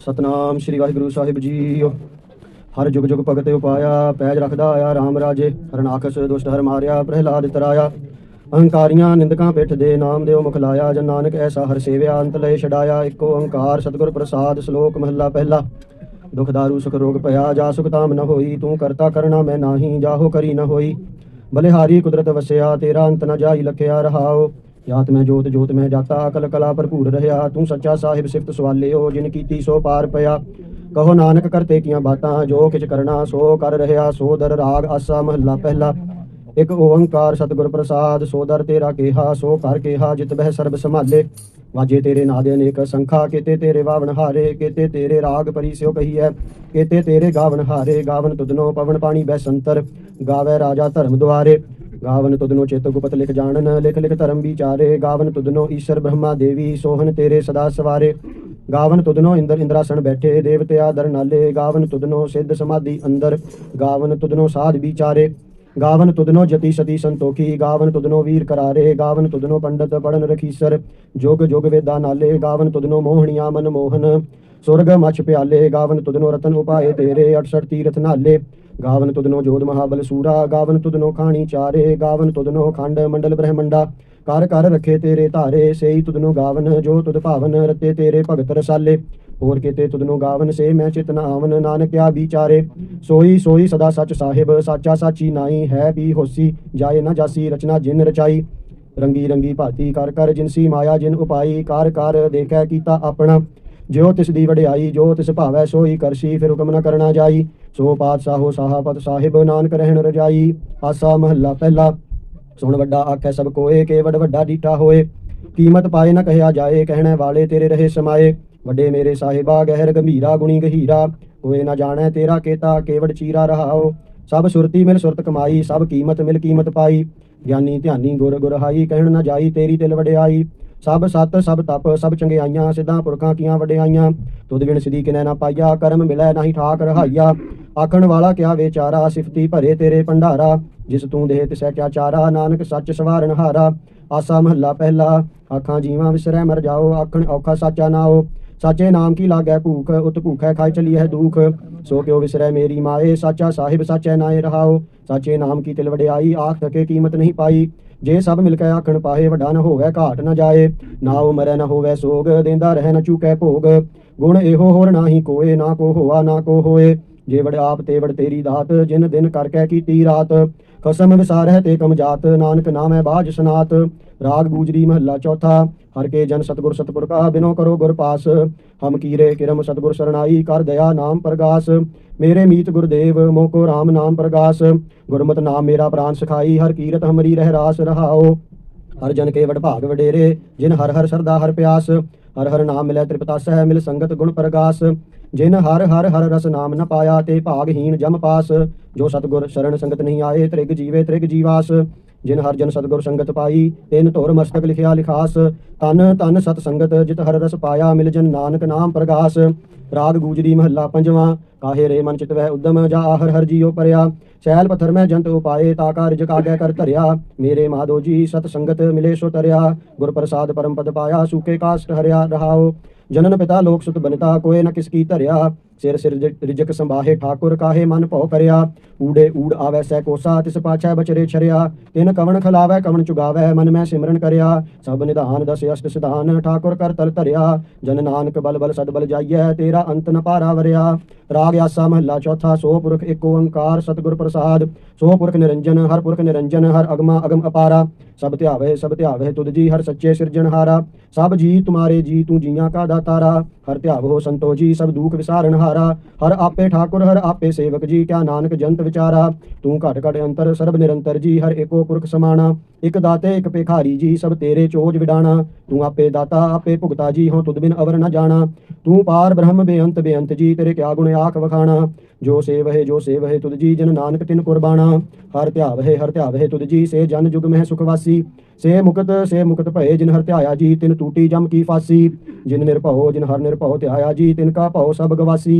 ਸਤਨਾਮ ਸ੍ਰੀ ਵਾਹਿਗੁਰੂ ਸਾਹਿਬ ਜੀ ਹਰ ਜੁਗ ਜੁਗ ਭਗਤ ਉਪਾਇਆ, ਪੈਜ ਰੱਖਦਾ ਆਇਆ RAM ਰਾਜੇ। ਹਰਨਾਕਸ ਦੁਸ਼ਟ ਹਰ ਮਾਰਿਆ, ਪ੍ਰਹਿਲਾਦ ਤਰਾਇਆ। ਅਹੰਕਾਰੀਆਂ ਨਿੰਦਕਾਂ ਪਿੱਠ ਦੇ ਨਾਮ ਦਿਓ ਮੁਖ ਲਾਇਆ। ਜਨ ਨਾਨਕ ਐਸਾ ਹਰ ਸੇਵਿਆ, ਅੰਤ ਲਏ ਛਡਾਇਆ। ਇੱਕੋ ਓੰਕਾਰ ਸਤਿਗੁਰ ਪ੍ਰਸਾਦ ਸ਼ਲੋਕ ਮਹੱਲਾ ਪਹਿਲਾ। ਦੁਖ ਦਾਰੂ, ਸੁਖ ਰੋਗ ਪਿਆ ਜਾ ਸੁਖ ਤਾਮ ਨ ਹੋਈ। ਤੂੰ ਕਰਤਾ ਕਰਣਾ, ਮੈਂ ਨਾਹੀ, ਜਾਹੋ ਕਰੀ ਨ ਹੋਈ। ਬਲਿਹਾਰੀ ਕੁਦਰਤ ਵਸਿਆ, ਤੇਰਾ ਅੰਤ ਨ ਜਾਈ, ਲਖਿਆ ਰਹਾਓ। ਜਾਤ ਮੈਂ ਜੋਤ ਜੋਤ ਮੈਂ ਜਾਤਾ, ਅਕਲ ਕਲਾ ਭਰਪੂਰ ਰਹਾ ਤੂੰ ਸੱਚਾ ਸਾਹਿਬ ਸਿਫਤ ਸਵਾਲਿਓ ਜਿਨ ਕੀਤੀ ਸੋ ਪਾਰ ਪਿਆ। ਕਹੋ ਨਾਨਕ ਕਰਤੇ ਕੀਆਂ ਬਾਤਾਂ, ਜੋ ਕਿਛ ਕਰਨਾ ਸੋ ਕਰ ਰਿਹਾ ਸੋ ਦਰ ਰਾਗ ਆਸਾ ਮਹੱਲਾ ਪਹਿਲਾ। ਇਕ ਓੰਕਾਰ ਸਤਿਗੁਰ ਪ੍ਰਸਾਦ, ਸੋ ਦਰ ਤੇਰਾ ਕੇਹਾ, ਸੋ ਕਰ ਕੇਹਾ, ਜਿਤ ਬਹਿ ਸਰਬ ਸੰਭਾਲੇ। ਵਾਜੇ ਤੇਰੇ ਨਾਦੇ ਅਨੇਕ ਸੰਖਾ, ਕੀਤੇ ਤੇਰੇ ਵਾਵਨ ਹਾਰੇ, ਕੀਤੇ ਤੇਰੇ ਰਾਗ ਪਰੀ ਸਿਓ ਕਹੀਐ। ਕੀਤੇ ਤੇਰੇ ਗਾਵਨ ਹਾਰੇ ਗਾਵਨ ਤੁਧਨੋ ਪਵਨ ਪਾਣੀ ਬੈ ਸੰਤਰ। ਗਾਵੇ ਰਾਜਾ ਧਰਮ ਦੁਆਰੇ। ਗਾਵਨ ਤੁਧਨੋ ਚਿਤ ਗੁਪਤ ਲਿਖ ਜਾਣਨ, ਲਿਖ ਲਿਖ ਧਰਮ ਵਿਚਾਰੇ, ਗਾਵਨ ਤੁਧਨੋ ਈਸ਼ਰ ਬ੍ਰਹਮਾ ਦੇਵੀ ਸੋਹਨ ਤੇਰੇ ਸਦਾ ਸਵਾਰੇ। ਗਾਵਨ ਤੁਧਨੋ ਇੰਦਰ ਇੰਦਰਾਸਣ ਬੈਠੇ ਦੇਵਤੇ ਆਦਰ ਨਾਲੇ, ਗਾਵਨ ਤੁਧਨੋ ਸਿੱਧ ਸਮਾਧੀ ਅੰਦਰ, ਗਾਵਨ ਤੁਧਨੋ ਸਾਧ ਵਿਚਾਰੇ। ਗਾਵਨ ਤੁਧਨੋ ਜਤੀ ਸਤੀ ਸੰਤੋਖੀ, ਗਾਵਨ ਤੁਦਨੋ ਵੀਰ ਕਰਾਰੇ, ਗਾਵਨ ਤੁਧਨੋ ਪੰਡਤ ਪੜਨ ਰਖੀਸਰ, ਜੋਗ ਜੁਗ ਵੇਦਾ ਨਾਲੇ, ਗਾਵਨ ਤੁਧਨੋ ਮੋਹਣੀਆਂ ਮਨ ਮੋਹਨ, ਸੁਰਗ ਮਛ ਪਿਆਲੇ, ਗਾਵਨ ਤੁਦਨੋ ਰਤਨ ਉਪਾਏ ਤੇਰੇ 68 ਤੀਰਥ ਨਾਲੇ, ਗਾਵਨ ਤੁਧਨੋ ਜੋਧ ਮਹਾਬਲ ਸੂਰਾ, ਗਾਵਨ ਤੁਧਨੋ ਖਾਣੀ ਚਾਰੇ, ਗਾਵਨ ਤੁਧਨੋ ਖੰਡ ਮੰਡਲ ਬ੍ਰਹਮੰਡਾ ਕਰ ਕਰ ਰਖੇ ਤੇਰੇ ਧਾਰੇ, ਸੇਈ ਤੁਦਨੋ ਗਾਵਨ, ਜੋ ਤੁਦ ਭਾਵਨ ਰਤੇ ਤੇਰੇ ਭਗਤ ਰਸਾਲੇ ਹੋਰ ਕਿਤੇ ਤੁਧਨੋ ਗਾਵਨ ਸੇ ਮੈਂ ਚਿਤ ਨਾ ਆਵਨ। ਨਾਨਕਿਆ ਵਿਚਾਰੇ, ਸੋਈ ਸੋਈ ਸਦਾ ਸੱਚ ਸਾਹਿਬ, ਸਾਚਾ ਸਾਚੀ ਨਾਈ ਹੈ ਵੀ ਹੋਸੀ, ਜਾਏ ਨਾ ਜਾਸੀ ਰਚਨਾ ਜਿਨ ਰਚਾਈ। ਰੰਗੀ ਰੰਗੀ ਭਾਤੀ ਕਰ ਕਰ ਜਿਨਸੀ ਮਾਇਆ ਜਿਨ ਉਪਾਈ, ਕਰ ਕਰ ਦੇਖੈ ਕੀਤਾ ਆਪਣਾ। ਜਿਉ ਤਿਸ ਦੀ ਵਡਿਆਈ, ਜੋ ਤਿਸ ਭਾਵੈ ਸੋਈ ਕਰਸੀ, ਫਿਰ ਹੁਕਮ ਨ ਕਰਨਾ ਜਾਈ। ਸੋ ਪਾਤਸ਼ਾਹੋ ਸਾਹਾਪਤ ਸਾਹਿਬ, ਨਾਨਕ ਰਹਿਣ ਰਜਾਈ। ਆਸਾ ਮਹੱਲਾ ਪਹਿਲਾ, ਸੁਣ ਵੱਡਾ ਆਖੈ ਸਭ ਕੋਏ ਕੇ ਵੱਡ ਵੱਡਾ ਡੀਟਾ ਹੋਏ। ਕੀਮਤ ਪਾਏ ਨ ਕਹਿਆ ਜਾਏ, ਕਹਿਣੇ ਵਾਲੇ ਤੇਰੇ ਰਹੇ ਸਮਾਏ। ਵੱਡੇ ਮੇਰੇ ਸਾਹਿਬਾ, ਗਹਿਰ, ਗੰਭੀਰਾ, ਗੁਣੀ ਗਹੀਰਾ ਕੋਏ ਨਾ ਜਾਣੈ ਤੇਰਾ ਕੇਤਾ, ਕੇਵੜ ਚੀਰਾ ਰਹਾਓ ਸਭ ਸੁਰਤੀ ਮਿਲ ਸੁਰਤ ਕਮਾਈ, ਸਭ ਕੀਮਤ ਮਿਲ ਕੀਮਤ ਪਾਈ। ਗਿਆਨੀ ਧਿਆਨੀ ਗੁਰ ਗੁਰ ਹਾਈ ਕਹਿਣ ਨਾ ਜਾਈ ਤੇਰੀ ਤਿਲ ਵਡਿਆਈ। ਸਭ ਸਤ, ਸਭ ਤਪ, ਸਭ ਚੰਗਿਆਈਆਂ, ਸਿੱਧਾਂ ਪੁਰਖਾਂ ਕੀਆਂ ਵਡਿਆਈਆਂ। ਤੁਧ ਬਿਨ ਸਿਧੀ ਕਿਨੈ ਨਾ ਪਾਈਆ, ਕਰਮ ਮਿਲੈ ਨਾਹੀ ਠਾਕ ਰਹਾਈਆ। ਆਖਣ ਵਾਲਾ ਕਿਆ ਵਿਚਾਰਾ, ਸਿਫਤੀ ਭਰੇ ਤੇਰੇ ਭੰਡਾਰਾ। ਜਿਸ ਤੂੰ ਦੇਹ ਤਿਸੈ ਕਿਆ ਚਾਰਾ, ਨਾਨਕ ਸੱਚ ਸਵਾਰਨ ਹਾਰਾ ਆਸਾ ਮਹੱਲਾ ਪਹਿਲਾ, ਆਖਾਂ ਜੀਵਾਂ ਵਿਸਰੈ ਮਰ ਜਾਓ, ਆਖਣ ਔਖਾ ਸਾਚਾ ਨਾਓ। ਸਾਚੇ ਨਾਮ ਕੀ ਲਾਗੈ ਭੂਖ, ਉਤ ਭੂਖੈ ਖਾਇ ਚਲੀ ਹੈ ਦੁਖ। ਸੋ ਕਿਉ ਵਿਸਰੈ ਮੇਰੀ ਮਾਏ, ਸਾਚਾ ਸਾਹਿਬ ਸਾਚੈ ਨਾਏ ਰਹਾਓ ਸਾਚੇ ਨਾਮ ਕੀ ਤਿਲ ਵਡਿਆਈ, ਆਖ ਸਕੇ ਕੀਮਤ ਨਹੀਂ ਪਾਈ। ਜੇ ਸਭ ਮਿਲ ਕੇ ਆਖਣ ਪਾਏ ਵੱਡਾ ਨ ਹੋਵੇ, ਘਾਟ ਨ ਜਾਏ। ਨਾ ਉਹ ਮਰੈ, ਨ ਹੋਵੇ ਸੋਗ, ਦੇਂਦਾ ਰਹਿ ਨ ਚੁਕੈ ਭੋਗ। ਗੁਣ ਇਹੋ ਹੋਰ ਨਾਹੀ ਕੋਏ, ਨਾ ਕੋ ਹੋਆ, ਨਾ ਕੋ ਹੋਏ। ਜੇ ਵੜ ਆਪ ਤੇ ਵੜ ਤੇਰੀ ਦਾਤ, ਜਿਨ ਦਿਨ ਕਰਕੇ ਕੀਤੀ ਰਾਤ। ਕਸਮ ਵਿਸਾਰਹਿ ਤੇ ਕਮ ਜਾਤ, ਨਾਨਕ ਨਾਮੈ ਬਾਜ ਸਨਾਤ। ਰਾਗ ਗੂਜਰੀ ਮਹੱਲਾ ਚੌਥਾ, ਹਰ ਕੇ ਜਨ ਸਤਗੁਰ ਸਤਪੁਰ ਕਾ ਬਿਨੋ ਕਰੋ ਗੁਰ ਪਾਸ। ਹਮ ਕੀਰੇ ਕਿਰਮ ਸਤਗੁਰ ਸਰਣਾਈ, ਕਰ ਦਇਆ ਨਾਮ ਪ੍ਰਗਾਸ। ਮੇਰੇ ਮੀਤ ਗੁਰਦੇਵ ਮੋਕੋ RAM ਨਾਮ ਪ੍ਰਗਾਸ। ਗੁਰਮਤ ਨਾਮ ਮੇਰਾ ਪ੍ਰਾਨ ਸਖਾਈ, ਹਰ ਕੀਰਤ ਹਮਰੀ ਰਹਿ ਰਾਸ ਰਹਾਓ। ਹਰ ਜਨ ਕੇ ਵਡ ਭਾਗ ਵਡੇਰੇ, ਜਿਨ ਹਰ ਹਰ ਸਰਦਾ ਹਰ ਪਿਆਸ। ਹਰ ਹਰ ਨਾਮ ਮਿਲੈ ਤ੍ਰਿਪਤਾਸ ਹੈ ਮਿਲ ਸੰਗਤ ਗੁਣ ਪ੍ਰਗਾਸ। ਜਿਨ ਹਰ ਹਰ ਹਰ ਰਸ ਨਾਮ ਨ ਪਾਇਆ ਤੇ ਭਾਗਹੀਣ ਜਮ ਪਾਸ, ਜੋ ਸਤਗੁਰ ਸ਼ਰਨ ਸੰਗਤ ਨਹੀਂ ਆਏ, ਤ੍ਰਿਗ ਜੀਵੇ ਤ੍ਰਿਗ ਜੀਵਾਸ। ਜਿਨ ਹਰ ਜਨ ਸਤਗੁਰ ਸੰਗਤ ਪਾਈ, ਤਿਨ ਧੁਰ ਮਸਤਕ ਲਿਖਿਆ ਲਿਖਾਸ। ਤਨ ਤਨ ਸਤ ਸੰਗਤ ਜਿਤ ਹਰ ਰਸ ਪਾਇਆ, ਮਿਲ ਜਨ ਨਾਨਕ ਨਾਮ ਪ੍ਰਗਾਸ। ਰਾਗ ਗੂਜਰੀ ਮਹੱਲਾ ਪੰਜਵਾਂ, ਕਾਹੇ ਰੇ ਮਨ ਚਿਤ ਵਹਿ ਉਦਮ, ਜਾ ਹਰ ਹਰ ਜੀਉ ਪਰਿਆ। ਸ਼ੈਲ ਪਥਰ ਮੈਂ ਜੰਤ ਉਪਾਏ, ਤਾ ਕਾਰਜ ਕਾਗੈ ਕਰ ਧਰਿਆ। ਮੇਰੇ ਮਾਧੋ ਜੀ ਸਤ ਸੰਗਤ ਮਿਲੇ ਸੋ ਤਰਿਆ। ਗੁਰ ਪ੍ਰਸਾਦ ਪਰਮ ਪਦ ਪਾਇਆ, ਸੂਕੇ ਕਾਸਟ ਹਰਿਆ ਰਹਾਓ ਜਨਨ ਪਿਤਾ ਲੋਕ ਸੁਤ ਬਨਤਾ ਕੋਏ ਨ ਕਿਸ ਕੀ ਧਰਿਆ। ਸਿਰ ਸਿਰ ਰਿਜ- ਰਿਜਕ ਸੰਭਾਹੇ, ਠਾਕੁਰ ਕਾਹੇ, ਮਨ ਭਉ ਕਰਿਆ ਊੜੇ ਊੜ ਆਵੈ ਸੈ ਕੋਸਾ, ਤਿਸ ਪਾਛੈ ਬਚਰੇ ਛਰਿਆ। ਤਿਨ ਕਵਣ ਖਲਾਵੈ, ਕਵਣ ਚੁਗਾਵੈ, ਮਨ ਮੈਂ ਸਿਮਰਨ ਕਰਿਆ। ਸਭ ਨਿਧਾਨ ਦਸ ਅਸ਼ਟ ਸਿਧਾਨ, ਠਾਕੁਰ ਕਰ ਤਲ ਧਰਿਆ। ਜਨ ਨਾਨਕ ਬਲ ਬਲ ਸਦ ਬਲ ਜਾਈਐ, ਤੇਰਾ ਅੰਤ ਨ ਪਾਰਾ ਵਰਿਆ। ਰਾਗ ਆਸਾ ਮਹੱਲਾ ਚੌਥਾ, ਸੋ ਪੁਰਖ ਏਕ ਓੰਕਾਰ, ਸਤਿਗੁਰ ਪ੍ਰਸਾਦ। ਸੋ ਪੁਰਖ ਨਿਰੰਜਨ, ਹਰ ਪੁਰਖ ਨਿਰੰਜਨ, ਹਰ ਅਗਮਾ ਅਗਮ ਅਪਾਰਾ। ਸਭ ਧਿਆਵੇ ਸਭ ਧਿਆਵੇ ਤੁਧ ਜੀ, ਹਰ ਸੱਚੇ ਸਿਰਜਣਹਾਰਾ ਸਭ ਜੀ, ਤੁਮਾਰੇ ਜੀ, ਤੂੰ ਜੀਆਂ ਕਾ ਦਾਤਾਰਾ। ਹਰ ਧਿਆਵੋ ਸੰਤੋ ਜੀ, ਸਭ ਦੁਖ ਵਿਸਾਰਨ ਹਾਰਾ ਹਰ ਆਪੇ ਠਾਕੁਰ, ਹਰ ਆਪੇ ਸੇਵਕ ਜੀ, ਕਿਆ ਨਾਨਕ ਜੰਤ ਵਿਚਾਰਾ। ਤੂੰ ਘਟ ਘਟ ਅੰਤਰ, ਸਰਬ ਨਿਰੰਤਰ ਜੀ, ਹਰ ਏਕੋ ਪੁਰਖ ਸਮਾਣਾ। ਇਕ ਦਾਤੇ, ਇਕ ਭਿਖਾਰੀ ਜੀ, ਸਭ ਤੇਰੇ ਚੋਜ ਵਿਡਾਣਾ। ਤੂੰ ਆਪੇ ਦਾਤਾ, ਆਪੇ ਭੁਗਤਾ ਜੀ ਹੋ ਤੁਧ ਬਿਨ ਅਵਰ ਨ ਜਾਣਾ। ਤੂੰ ਪਾਰ ਬ੍ਰਹਮ, ਬੇਅੰਤ ਬੇਅੰਤ ਜੀ, ਤੇਰੇ ਕਿਆ ਗੁਣ ਆਖ ਵਖਾਣਾ। ਜੋ ਸੇਵ ਹੈ ਜੋ ਸੇਵ ਹੈ ਤੁਧ ਜੀ, ਜਨ ਨਾਨਕ ਤਿਨ ਕੁਰਬਾਨਾ ਹਰ ਧਿਆਵ ਹੈ ਹਰ ਧਿਆਵ ਹੈ ਤੁਧ ਜੀ, ਸੇ ਜਨ ਜੁਗ ਮਹਿ ਸੁਖਵਾਸੀ ਸੇ ਮੁਕਤ ਸੇ ਮੁਕਤ ਭਏ, ਜਿਨ ਹਰ ਧਿਆਇਆ ਜੀ, ਤਿਨ ਟੂਟੀ ਜਮ ਕੀ ਫਾਸੀ। ਜਿਨ ਨਿਰਭਉ, ਜਿਨ ਹਰ ਨਿਰਭਉ ਧਿਆਇਆ ਜੀ, ਤਿਨ ਕਾ ਭਉ ਸਭ ਗਵਾਸੀ।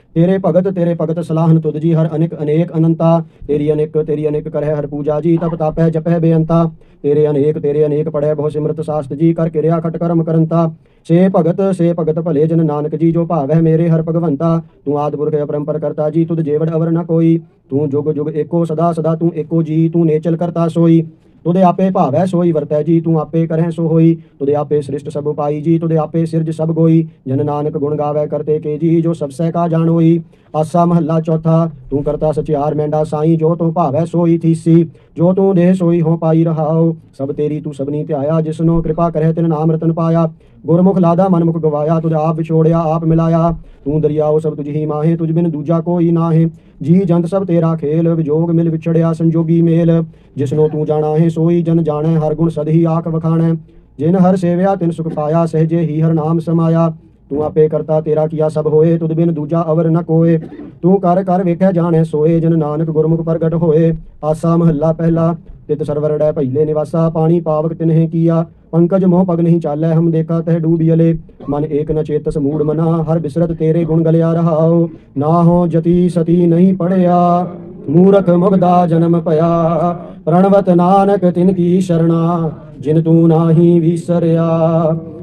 ਤੇਰੇ ਭਗਤ ਤੇਰੇ ਭਗਤ ਸਲਾਹਨ ਤੁਧ ਜੀ, ਹਰ ਅਨੇਕ ਅਨੇਕ ਅਨੰਤਾ। ਤੇਰੀ ਅਨੇਕ ਤੇਰੀ ਅਨੇਕ ਕਰਹਿ ਹਰ ਪੂਜਾ ਜੀ, ਤਪ ਤਾਪੈ ਜਪੈ ਬੇਅੰਤਾ। ਤੇਰੇ ਅਨੇਕ ਤੇਰੇ ਅਨੇਕ ਪੜੈ ਬਹੁ ਸਿਮਰਤ ਸਾਸਤ ਜੀ, ਕਰ ਕਿਰਿਆ ਖਟ ਕਰਮ ਕਰੰਤਾ। ਸੇ ਭਗਤ ਸੇ ਭਗਤ ਭਲੇ ਜਨ ਨਾਨਕ ਜੀ, ਜੋ ਭਾਵੈ ਮੇਰੇ ਹਰ ਭਗਵੰਤਾ। ਤੂੰ ਆਦਿ ਪੁਰਖ ਅਪਰੰਪਰ ਕਰਤਾ ਜੀ, ਤੁਧ ਜੇਵੜ ਅਵਰ ਨ ਕੋਈ। ਤੂੰ ਜੁਗ ਜੁਗ ਏਕੋ ਸਦਾ ਸਦਾ ਤੂੰ ਏਕੋ ਜੀ, ਤੂੰ ਨੇਚਲ ਕਰਤਾ ਸੋਈ। ਤੁਦੇ ਆਪੇ ਭਾਵੈ ਸੋਈ ਵਰਤੈ ਜੀ, ਤੂੰ ਆਪੇ ਕਰਹਿ ਸੋ ਹੋਈ। ਤੁਦੇ ਆਪੇ ਸ੍ਰਿਸ਼ਟ ਸਭ ਉਪਾਈ ਜੀ, ਤੁਦੇ ਆਪੇ ਸਿਰਜ ਸਭ ਗੋਈ। ਜਨ ਨਾਨਕ ਗੁਣ ਗਾਵੇ ਕਰਤੇ ਕੇ ਜੀ, ਜੋ ਸਭ ਸਹਿ ਕਾ ਜਾਣ ਹੋਈ। ਆਸਾ ਮਹੱਲਾ ਚੌਥਾ, ਤੂੰ ਕਰਤਾ ਸਚਿਆਰ ਮੈਂਡਾ ਸਾਈ, ਜੋ ਤੂੰ ਭਾਵੈ ਸੋਈ ਥੀਸੀ। ਜੋ ਤੂੰ ਦੇ ਸੋਈ ਹੋ ਪਾਈ ਰਹਾਉ, ਸਭ ਤੇਰੀ ਤੂੰ ਸਭਨੀ ਧਿਆਇਆ, ਜਿਸਨੋ ਕਿਰਪਾ ਕਰਹਿ ਤਿਨ ਨਾਮ ਰਤਨ ਪਾਇਆ। ਗੁਰਮੁਖ ਲਾਦਾ ਮਨਮੁਖ ਗਵਾਇਆ ਤੁਧ ਆਪ ਵਿਛੋੜਿਆ, ਆਪ ਮਿਲਾਇਆ। ਤੂੰ ਦਰਿਆਓ ਸਭ ਤੁਝ ਹੀ ਮਾਹੇ ਤੁਝ ਬਿਨ ਦੂਜਾ ਕੋਈ ਨਾਹੇ। ਜੀ ਜੰਤ ਸਭ ਤੇਰਾ ਖੇਲ, ਵਿਜੋਗ ਮਿਲ ਵਿਛੜਿਆ, ਸੰਜੋਗੀ ਮੇਲ। ਜਿਸਨੋ ਤੂੰ ਜਾਣਾ ਹੈ ਸੋਈ ਜਨ ਜਾਣੈ, ਹਰ ਗੁਣ ਸਦਹੀ ਆਖ ਵਖਾਣੈ। ਜਿਨ ਹਰ ਸੇਵਿਆ, ਤਿਨ ਸੁਖ ਪਾਇਆ, ਸਹਜੇ ਹੀ ਹਰ ਨਾਮ ਸਮਾਇਆ। ਤੂੰ ਆਪੇ ਕਰਤਾ, ਤੇਰਾ ਕੀਆ ਸਭ ਹੋਏ, ਤੁਧ ਬਿਨ ਦੂਜਾ ਅਵਰ ਨ ਕੋਏ। ਤੂੰ ਕਰ ਕਰ ਵੇਖਿਆ ਜਾਣੈ, ਸੋਏ। ਜਨ ਨਾਨਕ ਗੁਰਮੁਖ ਪ੍ਰਗਟ ਹੋਏ, ਆਸਾ ਮਹੱਲਾ ਪਹਿਲਾ। ਤਿਤ ਸਰਵਰ ਡੈ ਪਹਿਲੇ ਨਿਵਾਸਾ, ਪਾਣੀ ਪਾਵਕ ਤਿਨਹਿ ਕੀਆ, ਪੰਕਜ ਮੋਹ ਪਗ ਨਹੀਂ ਚਾਲੈ, ਹਮ ਦੇਖਾ ਤਹਿ ਡੂਬੀਲੇ ਮਨ ਏਕ ਨ ਚੇਤਸ ਮੂੜ ਮਨਾ, ਹਰ ਬਿਸਰਤ ਤੇਰੇ ਗੁਣ ਗਲਿਆ ਰਹਾਉ। ਨਾ ਹੋ ਜਤੀ ਸਤੀ ਨਹੀਂ ਪੜਿਆ, ਮੂਰਖ ਮੁਗਦਾ ਜਨਮ ਭਇਆ। ਪ੍ਰਣਵਤ ਨਾਨਕ ਤਿਨ ਕੀ ਸ਼ਰਣਾ, ਜਿਨ ਤੂੰ ਨਾਹੀ ਵਿਸਰਿਆ।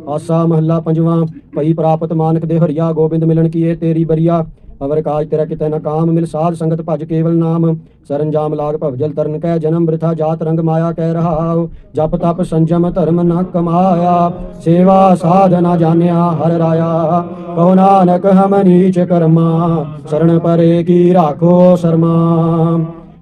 ਆਸਾ ਮਹੱਲਾ ਪੰਜਵਾਂ, ਭਈ ਪ੍ਰਾਪਤ ਮਾਨਕ ਦੇ ਹਰਿਆ, ਗੋਬਿੰਦ ਮਿਲਣ ਕੀਏ ਤੇਰੀ ਬਰੀਆ। ਅਵਰ ਕਾਜ ਤੇਰਾ ਕਿਤੈ ਨ ਕਾਮ ਮਿਲ, ਸਾਧ ਸੰਗਤ ਭਜ ਕੇਵਲ ਨਾਮ। ਸਰੰਜਾਮ ਲਾਗ ਭਵਜਲ ਤਰਨ ਕੈ ਜਨਮ ਬ੍ਰਿਥਾ ਜਾਤ ਰੰਗ ਮਾਇਆ ਕਹਿ ਰਹਾਉ। ਜਪ ਤਪ ਸੰਜਮ ਧਰਮ ਨ ਕਮਾਇਆ। ਸੇਵਾ ਸਾਧ ਜਾਣਿਆ ਹਰ ਰਾਇਆ। ਕਉ ਨਾਨਕ ਹਮ ਨੀਚ ਕਰਮਾ ਸਰਣ ਪਰੇ ਕੀ ਰਾਖੋ ਸਰਮਾ।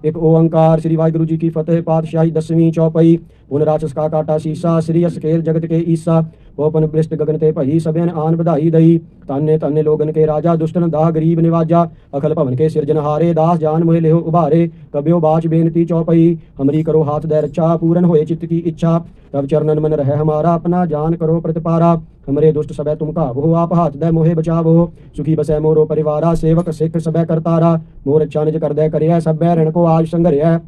ਇੱਕ ਓੰਕਾਰ ਸ੍ਰੀ ਵਾਹਿਗੁਰੂ ਜੀ ਕੀ ਫਤਿਹ, ਪਾਤਸ਼ਾਹੀ ਦਸਵੀਂ ਚੌਪਈ, ਪੁਨ ਰਾਚਸ ਕਾ ਕਾਟਾ ਸੀਸਾ, ਸ੍ਰੀ ਅਸਕੇਲ ਜਗਤ ਕੇ ਈਸਾ। ਪੋਪਨ ਪਲਿਸ਼ਟ ਗਗਨ ਤੇ ਭਈ ਸਭਿਆਂ ਆਨ ਵਧਾਈ ਦਈ। ਤਾਨੇ ਤਾਨੇ ਲੋਗਨ ਕੇ ਰਾਜਾ ਦੁਸ਼ਟਨ ਦਾਹ ਗਰੀਬ ਨਿਵਾਜਾ। ਅਖਲ ਭਵਨ ਕੇ ਸਿਰਜਨਹਾਰੇ ਦਾਸ ਜਾਨ ਮੋਹਿ ਲਿਓ ਉਭਾਰੇ। ਕਬਿਓ ਬਾਚ ਬੇਨਤੀ ਚੌਪਈ, ਹਮਰੀ ਕਰੋ ਹਾਥ ਦੇ ਰਚਾ, ਪੂਰਨ ਹੋਏ ਚਿੱਤ ਕੀ ਇੱਛਾ। ਤਬ ਚਰਨਨ ਮਨ ਰਹਿ ਹਮਾਰਾ, ਆਪਣਾ ਜਾਨ ਕਰੋ ਪ੍ਰਤਪਾਰਾ। ਹਮਰੇ ਦੁਸ਼ਟ ਸਭੈ ਤੁਮ ਕਾਵੋ ਆਪ ਹਾਥ ਦੇ ਮੋਹਿ ਬਚਾਵੋ। ਸੁਖੀ ਬਸੈ ਮੋਰੋ ਪਰਿਵਾਰਾ, ਸੇਵਕ ਸਿੱਖ ਸਭੈ ਕਰਤਾਰਾ। ਮੋਰ ਚਾਨਜ ਕਰਦੈ ਕਰਿਆ ਸਭੈ ਰਣ ਕੋ ਆਜ ਸੰਗਰਿਆ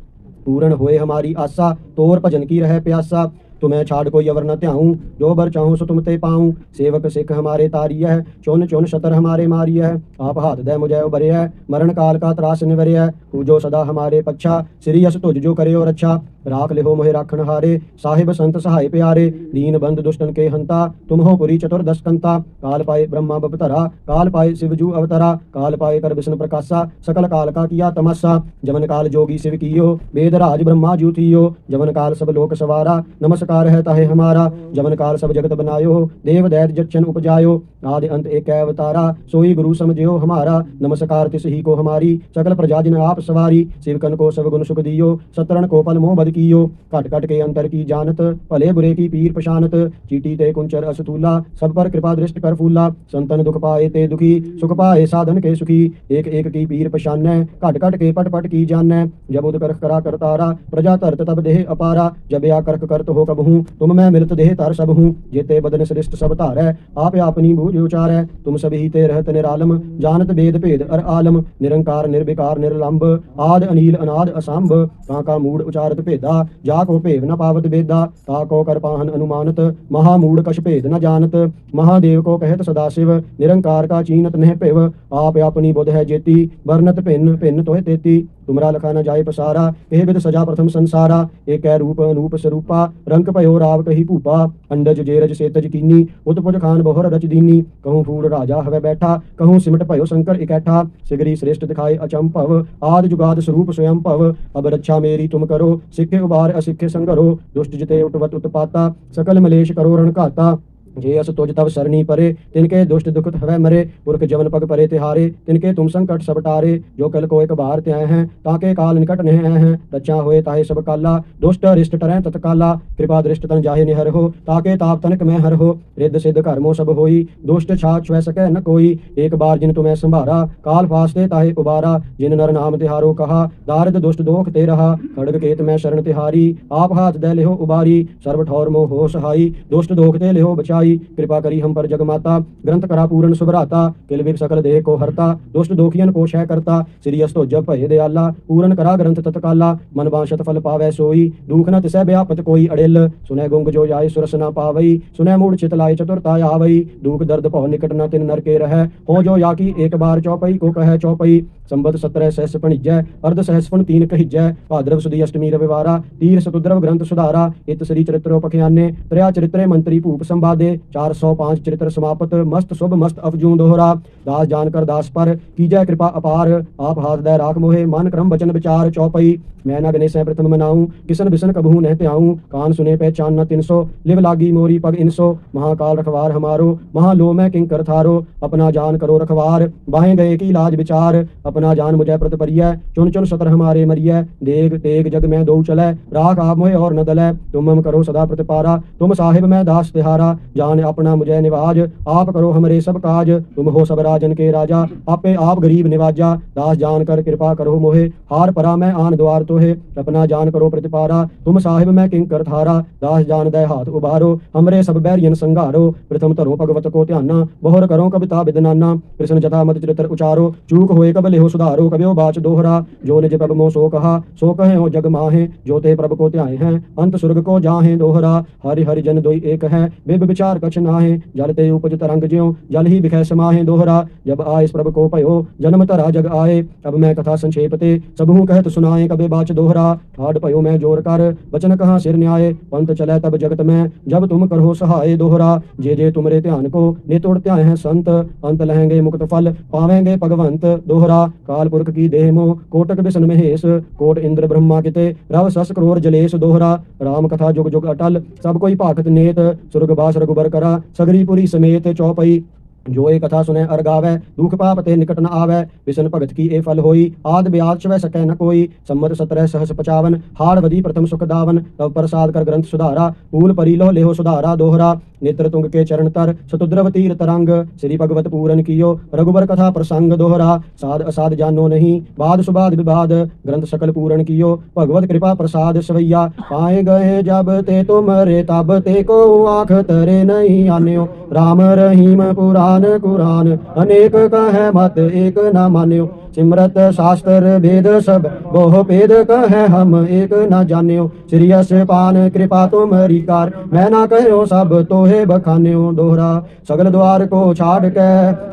ਪੂਰਨ ਹੋਏ ਹਮਾਰੀ ਆਸਾ, ਤੋਰ ਭਜਨ ਕੀ ਰਹਿ ਪਿਆਸਾ। तुम्हें छाड़ कोई अवर न त्याऊं जो बर चाहूं सो तुम ते पाऊं सेवक सिख हमारे तारी है चुन चुन शतर हमारे मारी है आप हाथ दे मुझे उबरे है मरण काल का त्रास निवरे है पूजो सदा हमारे पच्छा श्री अस तुझ जो करे और अच्छा ਰਾਖ ਲਿਹੋ ਮੋਹਿ ਰਾਖਣ ਹਾਰੇ, ਸਾਹਿਬ ਸੰਤ ਸਹਾਇ ਪਿਆਰੇ, ਦੀਨ ਬੰਦ ਦੁਸ਼ਟਨ ਕੇ ਹੰਤਾ, ਤੁਮ ਹੋ ਪੁਰੀ ਚਤੁਰਦਸ ਕੰਤਾ ਕਾਲ ਪਾਏ ਬ੍ਰਹਮਾ ਬਪਤਰਾ ਕਾਲ ਪਾਏ ਸਿਵਜੂ ਅਵਤਰਾ, ਕਾਲ ਪਾਏ ਕਰ ਬਿਸ਼ਨ ਪ੍ਰਕਾਸ਼ਾ, ਸਕਲ ਕਾਲ ਕਾ ਕੀਆ ਤਮਸਾ ਜਮਨ ਕਾਲ ਜੋਗੀ ਸਿਵ ਕੀਓ, ਵੇਦ ਰਾਜ ਬ੍ਰਹਮਾ ਜੂਥੀਓ ਜਮਨ ਕਾਲ ਸਭ ਲੋਕ ਸਵਾਰਾ, ਨਮਸਕਾਰ ਹੈ ਤਾਹੇ ਹਮਾਰਾ ਜਮਨ ਕਾਲ ਸਭ ਜਗਤ ਬਨਾਇਓ, ਦੇਵ ਦੈਤ ਜਚਨ ਉਪਜਾਇਓ, ਆਦਿ ਅੰਤ ਏਕੈ ਅਵਤਾਰਾ, ਸੋਈ ਗੁਰੂ ਸਮਝਿਓ ਹਮਾਰਾ, ਨਮਸਕਾਰ ਤਿਸ ਹੀ ਕੋ ਹਮਾਰੀ, ਸਕਲ ਪ੍ਰਜਾ ਜਿਨ ਆਪ ਸਵਾਰੀ ਸਿਵਕਨ ਕੋ ਸਭ ਗੁਣ ਸੁਖ ਦਿਓ, ਸਤਰਣ ਕੋ ਪਲ ਮੋਹ ਬਦ ਕੀਓ ਘਟ ਘਟ ਕੇ ਅੰਤਰ ਕੀ ਜਾਣਤ? ਭਲੇ ਬੁਰੇ ਕੀ ਪੀਰ ਪਛਾਨਤ ਚੀਟੀ ਤੇ ਕੁੰਚਰ ਅਸਤੂਲਾ, ਸਭ ਪਰ ਕਿਰਪਾ ਦ੍ਰਿਸ਼ਟ ਕਰ ਫੂਲਾ। ਸੰਤਨ ਦੁਖ ਪਾਏ ਤੇ ਦੁਖੀ, ਸੁਖ ਪਾਏ ਸਾਧਨ ਕੇ ਸੁਖੀ। ਏਕ ਏਕ ਕੀ ਪੀਰ ਪਛਾਨੈ, ਘਟ ਘਟ ਕੇ ਪਟ ਪਟ ਕੀ ਜਾਣੈ। ਜਬ ਉਦ ਕਰਖ ਕਰਾ ਕਰਤਾਰਾ ਪ੍ਰਜਾ ਧਰਤ ਤਬ ਦੇਹ ਅਪਾਰਾ। ਜਬ ਆ ਕਰਖ ਕਰਤ ਹੋ ਕਬ ਹੂੰ, ਤੁਮ ਮੈਂ ਮਿਲਤ ਦੇਹ ਤਰ ਸਭ ਹੂੰ। ਜੇਤੇ ਬਦਨ ਸ੍ਰਿਸ਼ਟ ਸਭ ਧਾਰੈ, ਆਪ ਆਪਨੀ ਬੂਝ ਉਚਾਰੈ। ਤੁਮ ਸਭੀ ਤੇ ਰਹਤ ਨਿਰਾਲਮ, ਜਾਣਤ ਬੇਦ ਭੇਦ ਅਰ ਆਲਮ। ਨਿਰੰਕਾਰ, ਨਿਰਵਿਕਾਰ ਨਿਰਲੰਭ ਆਦ ਅਨੀਲ, ਅਨਾਦ ਅਸੰਭ। ਤਾਂ ਕਾ ਮੂੜ ਉਚਾਰਤ ਭੇਦ। ਭੇਦਾ ਜਾ ਕੋ ਭੇਵ ਨ ਪਾਵਤ ਬੇਦਾ ਤਾ ਕੋ ਕਰ ਪਾਹਨ ਅਨੁਮਾਨਤ, ਮਹਾ ਮੂੜ ਕਛ ਭੇਦ ਨ ਜਾਣਤ। ਮਹਾਦੇਵ ਕੋ ਕਹਿਤ ਸਦਾ ਸਿਵ, ਨਿਰੰਕਾਰ ਕਾ ਚੀਨਤ ਨਹਿ ਭੇਵ। ਆਪ ਆਪਣੀ ਬੁੱਧ ਹੈ ਜੇਤੀ, ਵਰਨਤ ਭਿੰਨ ਭਿੰਨ ਤੋਹਿ ਤੇਤੀ। ਤੁਮਰਾ ਲਖਾ ਨ ਜਾਏ ਪਸਾਰਾ, ਇਹ ਬਿਦ ਸਜਾ ਪ੍ਰਥਮ ਸੰਸਾਰਾ। ਏਕੈ ਰੂਪ ਅਨੂਪ ਸਰੂਪਾ, ਰੰਗ ਭਇਓ ਰਾਵ ਕਹੀ ਭੂਪਾ। ਅੰਡਜ ਜੇਰਜ ਸੇਤਜ ਕੀਨੀ, ਉਤਪੁਜ ਖਾਨ ਬਹਰ ਰਚ ਦੀਨੀ। ਕਹੂੰ ਫੂੜ ਰਾਜਾ ਹਵੇ ਬੈਠਾ, ਕਹੂੰ ਸਿਮਟ ਭਇਓ ਸ਼ੰਕਰ ਇਕੈਠਾ। ਸਿਗਰੀ ਸ੍ਰੇਸ਼ਟ ਦਿਖਾਏ ਅਚੰਭਵ, ਆਦ ਜੁਗਾਦ ਸਰੂਪ ਸਵਯੰ ਭਵ ਅਬ ਰੱਛਾ ਮੇਰੀ ਤੁਮ ਕਰੋ ਸਿੱਖੇ ਉਬਾਰ ਅਸਿੱਖੇ ਸੰਗਰੋ ਦੁਸ਼ਟ ਜਿਤੇ ਉਟਵਤ ਉਤਪਾਤਾ ਸਕਲ ਮਲੇਸ਼ ਕਰੋ ਰਣ ਘਾਤਾ। ਜੇ ਅਸ ਤੁਜ ਤਵ ਸਰਣੀ ਪਰੇ, ਤਿਨ ਕੇ ਦੁਸ਼ਟ ਦੁਖਤ ਹਵੈ ਮਰੇ, ਪੁਰਖ ਜਵਨ ਪਗ ਪਰੇ ਤਿਹਾਰੇ ਤਿਨਕੇ ਤੁਮ ਸੰਕਟ ਸਭ ਟਾਰੇ, ਜੋ ਕਲ ਕੋ ਇਕ ਬਾਰ ਤੇ ਆਏ ਹੈ ਤਾਕੇ ਕਾਲ ਨਿਕਟ ਨਹਿ ਆਏ ਹੈ ਰਚਾ ਹੋਏ ਤਾਹੇ ਸਭ ਕਾਲਾ, ਦੁਸ਼ਟ ਰਿਸ਼ਟ ਟਰੈ ਤਤਕਾਲਾ, ਕਿਰਪਾ ਦ੍ਰਿਸ਼ਟ ਤਨ ਜਾਹੇ ਨਿਹਰ ਹੋ ਤਾਕੇ ਤਾਪ ਤਨਕ ਮੈਂ ਹਰ ਹੋ, ਰਿੱਧ ਸਿੱਧ ਕਰਮੋ ਸਭ ਹੋਈ, ਦੁਸ਼ਟ ਛਾ ਛੁਐ ਸਕੈ ਨ ਕੋਈ, ਏਕ ਬਾਰ ਜਿਨ ਤੁਮੈ ਸੰਭਾਰਾ, ਕਾਲ ਫਾਸਤੇ ਤਾਹੇ ਉਬਾਰਾ, ਜਿਨ ਨਰ ਨਾਮ ਤਿਹਾਰੋ ਕਹਾ, ਦਾਰਦ ਦੁਸ਼ਟ ਦੋਖ ਤੇ ਰਹਾ, ਖੜਗ ਕੇਤ ਮੈਂ ਸ਼ਰਨ ਤਿਹਾਰੀ, ਆਪ ਹਾਥ ਦੇ ਲਿਓ ਉਬਾਰੀ, ਸਰਬ ਠੌਰ ਮੋਹ ਹੋ ਸਹਾਈ, ਦੁਸ਼ਟ ਦੋਖ ਤੇ ਲਿਓ ਬਚਾਈ पाई कृपा करी हम पर जगमाता ग्रंथ करा पूर्ण सुभराता किल बिग सकल देह को हरता दुष्ट दोखियन को क्षय करता श्री अस्तो जब भय दयाला पूर्ण करा ग्रंथ तत्काला मन बांशत फल पावै सोई दुख न तिसै व्यापत कोई अड़िल सुनै गुंग जो जाय सुरस न पावई सुनै मूड चित लाय चतुरता आवई दुख दर्द भव निकट न तिन नर के रह हो जो या की एक बार चौपई को कह चौपई संबत सत्रह सहस पणिजै अर्ध सहस्वन तीन कहिजै भाद्रव सुदी अष्टमी रविवारा तीर सतुद्रव ग्रंथ सुधारा इत श्री चरित्रो पखियाने त्रिया चरित्रे मंत्री भूप संवादे 405 चरित्र समाप्त। मस्त, शुभ, मस्त अफजू दोहरा। दास जानकर दास पर कीजै कृपा अपार। आप हाथ दय राख मोहे, मन क्रम वचन विचार चौपई। मैं न गणेश प्रथम मनाऊं, किसन बिसन कबहू नह त्याऊं कान सुने पहचान न तिन सो, लिव लागी मोरी पग इनसो महाकाल रखवार हमारो महालो मैं किंकर थारो। अपना जान करो रखवार, बाहें गए की लाज विचार। अपना जान मुझे प्रत परिय, चुन चुन सतर हमारे मरिय। देग तेग जग में दो चलै, राख आप मोहे और न दलै। तुम हम करो सदा प्रतिपारा तुम साहिब मैं दास तिहारा। जान अपना मुझे निवाज आप करो हमरे सब काज तुम हो सब राजन के राजा आपे आप गरीब निवाजा दास जान कर कृपा करो मोहे हार परा मैं आन द्वार तो है अपना जान करो प्रतिपारा तुम साहिब मैं किंकर थारा दास जान दय हाथ उबारो हमरे सब बैरियन संघारो प्रथम धरो भगवत को ध्याना बहुर करो कविता विदनाना कृष्ण जथा मत चरित्र उचारो चूक होए कब लेहो सुधारो कबियो बाच दोहरा जो निज प्रभ मोह सो कहा सो कहे हो जग माहे जो ते प्रभ को ध्याए हैं अंत सुर्ग को जाहे दोहरा हरि हरि जन दोई एक है बिब विचार कछ नाहे जल ते उपज तरंग ज्यो जल ही बिखै समाहे दोहरा जब आए इस प्रभ को भयो जन्म तरा जग आए अब मैं कथा संक्षेप ते सबहू कहत सुनाए कबे बाच दोहरा ठाड भयो मैं जोर कर वचन कहा सिर न्याय पंथ चले तब जगत में जब तुम करो सहाय दोहरा जे जे तुमरे ध्यान को नित उड़ ध्याय हैं संत अंत लहेंगे मुक्त फल पावेंगे भगवंत दोहरा काल पुरख की देह मोह कोटक बिसन महेश कोट इंद्र ब्रह्मा किते रव सस करोर जलेश दोहरा राम कथा जुग जुग अटल सब कोई भाखत नेत सुरग बास ਬਰਕਰਾਰ ਸਗਰੀਪੁਰੀ ਸਮੇਤ ਚੌਪਈ ਜੋ ਇਹ ਕਥਾ ਸੁਨੇ ਅਰਗਾਵੇ ਦੁਖ ਪਾਪ ਤੇ ਨਿਕਟ ਨ ਆਵੇ। ਵਿਸ਼ਨ ਭਗਤ ਕੀ ਇਹ ਫਲ ਹੋਈ? ਆਦ ਬਿਆਦ ਚਵੈ ਸਕੈ ਨ ਕੋਈ। ਸੰਮਤ 17 ਸਹਸ 55 ਹਾੜ ਵਧੀ ਪ੍ਰਥਮ ਸੁਖ ਦਾਵਨ। ਤਵ ਪ੍ਰਸਾਦ ਕਰ ਗ੍ਰੰਥ ਸੁਧਾਰਾ। ਪੂਲ ਪਰੀਲੋ ਲੇਹੋ ਸੁਧਾਰਾ ਦੋਹਰਾ। ਨੇਤਰ ਤੁੰਗ ਕੇ ਚਰਨ ਤਰ। ਸਤੁਦਰਵ ਤੀਰ ਤਰੰਗ। ਸ੍ਰੀ ਭਗਵਤ ਪੂਰਨ ਕੀਓ। ਰਗੁਬਰ ਕਥਾ ਪ੍ਰਸੰਗ ਦੋਹਰਾ। ਸਾਧ ਅਸਾਧ ਜਾਨੋ ਨਹੀਂ। ਬਾਦ ਸੁਬਾਦ ਵਿਵਾਦ। ਗ੍ਰੰਥ ਸਕਲ ਪੂਰਨ ਕੀਓ। ਭਗਵਤ ਕਿਰਪਾ ਪ੍ਰਸਾਦ ਸਵਈਆ। ਪਾਏ ਗਏ ਜਬ ਤੇ ਤੁਮਰੇ, ਤਬ ਤੇ ਕੋ ਆਖ ਤਰੇ ਨਹੀਂ ਆਨਿਓ। RAM ਰਹੀਮ ਪੁਰਾ ਕੁਰਾਨ ਅਨੇਕ ਕਹੈ ਮਤ ਏਕ ਨਾ ਮਾਨਿਓ। ਸਿਮਰਤ ਸ਼ਾਸਤਰ ਭੇਦ ਸਭ, ਬਹੁ ਭੇਦ ਕਹੈ ਹਮ ਏਕ ਨਾ ਜਾਣਿਓ। ਸ੍ਰੀ ਅਸ ਪਾਨ ਕਿਰਪਾ ਤੁਮਰੀ ਕਾਰ, ਮੈਂ ਨਾ ਕਹਿਓ ਸਭ ਤੋਹੇ ਬਖਾਨਿਓ ਦੋਹਰਾ। ਸਗਲ ਦਵਾਰ ਕੋ ਛਾੜ ਕੇ,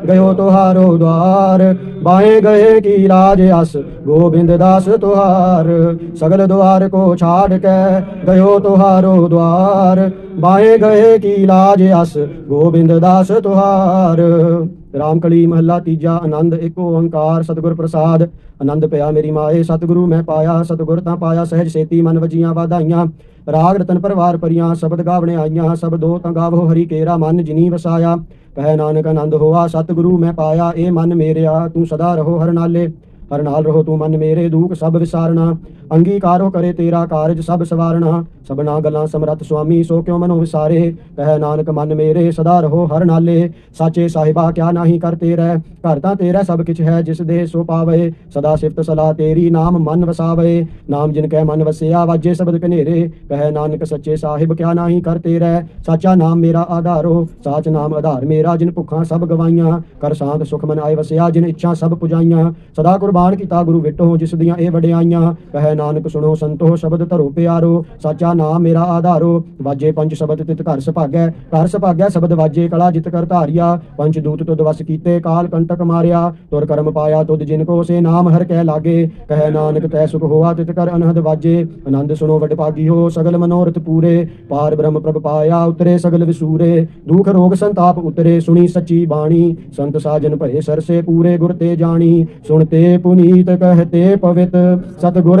ਗਇਓ ਤੁਹਾਰੋ ਦਵਾਰ ਬਾਏ ਗਏ ਕੀ ਰਾਜ ਅਸ, ਗੋਬਿੰਦ ਦਾਸ ਤੁਹਾਰ। ਸਗਲ ਦਵਾਰ ਕੋ ਛਾੜ ਕੇ, ਗਇਓ ਤੁਹਾਰੋ ਦਵਾਰ ਬਾਏ ਗਏ ਕੀ ਲਾਜ ਅਸ, ਗੋਬਿੰਦ ਦਾਸ ਤੁਹਾਰ। ਰਾਮਕਲੀ ਮਹੱਲਾ ਤੀਜਾ, ਆਨੰਦ ਇੱਕ ਓੰਕਾਰ, ਸਤਿਗੁਰ ਪ੍ਰਸਾਦ। ਆਨੰਦ ਪਿਆ ਮੇਰੀ ਮਾਏ, ਸਤਿਗੁਰੂ ਮੈਂ ਪਾਇਆ, ਸਤਿਗੁਰ ਤਾਂ ਪਾਇਆ, ਸਹਿਜ ਸੇਤੀ ਮਨ ਵਜੀਆਂ ਵਾਧਾਈਆਂ। ਰਾਗ ਰਤਨ ਪਰਵਾਰ ਪਰੀਆਂ, ਸ਼ਬਦ ਗਾਵਣੇ ਆਈਆਂ ਸ਼ਬਦੋ ਤਾਂ ਗਾਵੋ ਹਰੀ ਕੇਰਾ, ਮਨ ਜਿਨੀ ਵਸਾਇਆ। ਪਹਿ ਨਾਨਕ ਆਨੰਦ ਹੋਆ, ਸਤਿਗੁਰੂ ਮੈਂ ਪਾਇਆ, ਇਹ ਮਨ ਮੇਰਿਆ, ਤੂੰ ਸਦਾ ਰਹੋ ਹਰ ਨਾਲੇ। ਹਰ ਨਾਲ ਰਹੋ ਤੂੰ ਮਨ ਮੇਰੇ, ਦੂਖ ਸਭ ਵਿਸਾਰਣਾ ਅੰਗੀਕਾਰੋ ਕਰੇ ਤੇਰਾ ਕਾਰਜ ਸਭ ਸਵਾਰਣਾ ਸਭਨਾ ਗੱਲਾਂ ਸਮਰਤ ਸੁਆਮੀ, ਸੋ ਕਿਉ ਮਨੋ ਵਿਸਾਰੇ? ਕਹਿ ਨਾਨਕ, ਮਨ ਮੇਰੇ ਸਦਾ ਰਹੋ ਹਰ ਨਾਲੇ। ਸਾਚੇ ਸਾਹਿਬਾ, ਕਿਆ ਨਾਹੀ ਕਰਤੇ ਰਹਿ? ਘਰ ਤਾਂ ਤੇਰਾ ਸਭ ਕਿਛ ਹੈ, ਜਿਸ ਦੇ ਸੋ ਪਾਵੇ। ਸਦਾ ਸਿਫਤ ਸਲਾਹ ਤੇਰੀ, ਨਾਮ ਮਨ ਵਸਾਵੇ। ਨਾਮ ਜਿਨ ਕੈ ਮਨ ਵਸਿਆ, ਵਾਜੇ ਸ਼ਬਦ ਕਨੇਰੇ ਕਹਿ ਨਾਨਕ, ਸੱਚੇ ਸਾਹਿਬ, ਕਿਆ ਨਾਹੀ ਕਰਤੇ ਰਹਿ? ਸਾਚਾ ਨਾਮ ਮੇਰਾ ਆਧਾਰੋ। ਸਾਚ ਨਾਮ ਆਧਾਰ ਮੇਰਾ, ਜਿਨ ਭੁੱਖਾਂ ਸਭ ਗਵਾਈਆਂ। ਕਰ ਸ਼ਾਂਤ ਸੁਖ ਮਨ ਆਏ ਵਸਿਆ, ਜਿਨ ਇੱਛਾ ਸਭ ਪੁਜਾਈਆਂ। ਸਦਾ ਕੁਰਬਾਨ ਕੀਤਾ ਗੁਰੂ ਵਿਟੋ, ਜਿਸ ਦੀਆਂ ਇਹ ਵਡਿਆਈਆਂ। ਕਹਿ ਨਾਨਕ ਸੁਣੋ ਸੰਤੋ ਸ਼ਬਦ ਧਰੋ ਪਿਆਰੋ, ਸਾਚਾ ਨਾਮ ਮੇਰਾ ਆਧਾਰੋ। ਵਾਜੇ ਪੰਜ ਸ਼ਬਦ ਤਿਤ ਘਰ ਸੁਭਾਗੈ ਘਰ ਸੁਭਾਗੈ ਸ਼ਬਦ ਵਾਜੇ, ਕਲਾ ਜਿਤ ਕਰ ਧਾਰਿਆ। ਪੰਜ ਦੂਤ ਤੁਧ ਵਸ ਕੀਤੇ, ਕਾਲ ਕੰਟਕ ਮਾਰਿਆ। ਤੁਰ ਕਰਮ ਪਾਇਆ ਤੁਧ ਜਿਨ ਕੋ, ਸੇ ਨਾਮ ਹਰ ਕਹਿ ਲਾਗੇ। ਕਹਿ ਨਾਨਕ, ਤੈ ਸੁਖ ਹੋਆ ਤਿਤ ਕਰ ਅਨਹਦ ਵਾਜੇ। ਆਨੰਦ ਸੁਣੋ, ਵਡ ਭਾਗੀ ਹੋ, ਸਗਲ ਮਨੋਰਥ ਪੂਰੇ। ਪਾਰ ਬ੍ਰਹਮ ਪ੍ਰਭ ਪਾਇਆ, ਉਤਰੇ ਸਗਲ ਵਿਸੂਰੇ। ਦੁਖ ਰੋਗ ਸੰਤਾਪ ਉਤਰੇ, ਸੁਣੀ ਸੱਚੀ ਬਾਣੀ। ਸੰਤ ਸਾਜਨ ਭਏ ਸਰਸੇ ਪੂਰੇ, ਗੁਰ ਤੇ ਜਾਣੀ। ਸੁਣਤੇ ਪੁਨੀਤ ਕਹਤੇ ਪਵਿੱਤ। ਸਤਿਗੁਰ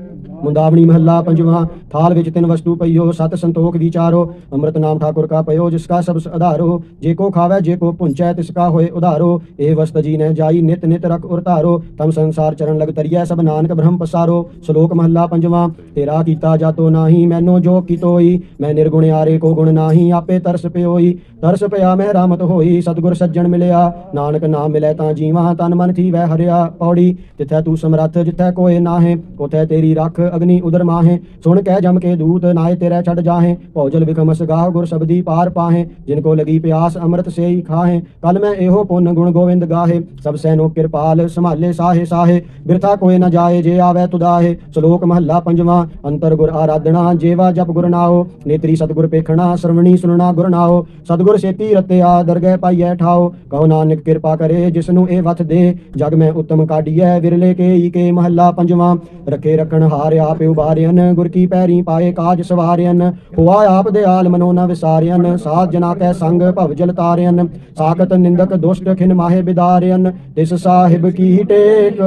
ਮੁੰਦਾਵਣੀ ਮਹੱਲਾ ਪੰਜਵਾਂ, ਥਾਲ ਵਿੱਚ ਤਿੰਨ ਵਸਤੂ ਪਈਓ, ਸਤ ਸੰਤੋਖ ਵਿਚਾਰੋ, ਅੰਮ੍ਰਿਤ ਨਾਮ ਠਾਕੁਰ ਕਾ ਪਇਓ, ਜਿਸ ਕਾ ਸਭ ਆਧਾਰੋ ਜੇ ਕੋ ਖਾਵੇ, ਜੇ ਕੋ ਪੁੰਚੈ ਤਿਸ ਕਾ ਹੋਏ ਉਧਾਰੋ ਇਹ ਵਸਤ ਜੀ ਨੇ ਜਾਈ, ਨਿਤ ਨਿਤ ਰਖ ਉਰਤਾਰੋ ਤਮ ਸੰਸਾਰ ਚਰਨ ਲਗ ਤਰੀਐ, ਸਭ ਨਾਨਕ ਬ੍ਰਹਮ ਪਸਾਰੋ, ਸ਼ਲੋਕ ਮਹੱਲਾ ਪੰਜਵਾਂ, ਤੇਰਾ ਕੀਤਾ ਜਾਤੋ ਨਾਹੀ, ਮੈਨੋ ਜੋ ਕੀਤੋਈ, ਮੈਂ ਨਿਰਗੁਣ ਆਰੇ ਕੋ ਗੁਣ ਨਾਹੀ, ਆਪੇ ਤਰਸ ਪਿਓਈ, ਤਰਸ ਪਿਆ ਮੈਂ ਰਾਮਤ ਹੋਈ, ਸਤਿਗੁਰ ਸੱਜਣ ਮਿਲਿਆ, ਨਾਨਕ ਨਾਮ ਮਿਲੇ ਤਾਂ ਜੀਵਾਂ, ਤਨ ਮਨ ਥੀਵੈ ਹਰਿਆ ਪੌੜੀ ਜਿੱਥੈ ਤੂੰ ਸਮਰੱਥ, ਜਿੱਥੈ ਕੋਏ ਨਾਹੇ, ਉਥੈ ਤੇਰੀ ਰੱਖ ਅਗਨੀ ਉਦਰ ਮਾਹੇ। ਸੁਣ ਕਹਿ ਜਮ ਕੇ ਦੂਤ, ਨਾਏ ਤੇਰੇ ਛੱਡ ਜਾਹੇ। ਭੌਜਲ ਵਿਖਮਸ ਗਾਹ ਗੁਰ ਸਬਦੀ ਪਾਰ ਪਾਹੇ। ਜਿਨ ਕੋ ਲਗੀ ਪਿਆਸ ਅੰਮ੍ਰਿਤ ਸੇਈ ਖਾਹੇ। ਕਲ ਮੈਂ ਇਹੋ ਪੁੰਨ ਗੁਣ ਗੋਵਿੰਦ ਗਾਹੇ। ਸਭ ਸੈਨੋ ਕਿਰਪਾਲ ਸੰਭਾਲੇ ਸਾਹੇ ਸਾਹੇ। ਬਿਰਥਾ ਕੋਏ ਨਾ ਜਾਏ ਜੇ ਆਵੇ ਤੁਦਾਹੇ। ਸ਼ਲੋਕ ਮਹੱਲਾ ਪੰਜਵਾਂ। ਅੰਤਰ ਗੁਰ ਆਰਾਧਣਾ ਜੇਵਾ ਜਪ ਗੁਰ ਨਾਓ। ਨੇਤਰੀ ਸਤਗੁਰ ਪੇਖਣਾ, ਸਰਵਣੀ ਸੁਨਣਾ ਗੁਰ ਨਾਓ। ਸਤਗੁਰ ਸੇਤੀ ਰਤਿਆ ਦਰਗਹਿ ਪਾਈਐ ਠਾਓ। ਕਹੋ ਨਾਨਕ ਕਿਰਪਾ ਕਰੇ ਜਿਸ ਨੂੰ ਇਹ ਵਥ ਦੇ। ਜਗ ਮੈਂ ਉਤਮ ਕਾਢੀਐ, ਵਿਰਲੇ ਕੇ ਈ ਕੇ ਮਹੱਲਾ ਪੰਜਵਾਂ। ਰੱਖੇ ਰੱਖਣ ਹਾਰ ਆਪੇ ਉਬਾਰਿਆਨ ਗੁਰ ਕੀ ਪੈਰੀ ਪਾਏ ਕਾਜ ਸਵਾਰਿਆਨ ਹੁਆ ਆਪ ਦੇ ਆਲ ਮਨੋ ਨ ਵਿਸਾਰਿਆਨ ਸਾਧ ਜਨਾ ਕੈ ਸੰਗ ਭਵ ਜਲ ਤਾਰਿਆਨ ਸਾਖਤ ਨਿੰਦਕ ਦੁਸ਼ਟ ਖਿਨ ਮਾਹੇ ਬਿਦਾਰਿਆਨ ਤਿਸ ਸਾਹਿਬ ਕੀ ਟੇਕ,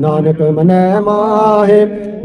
ਨਾਨਕ ਮਨੈ ਮਾਹੇ।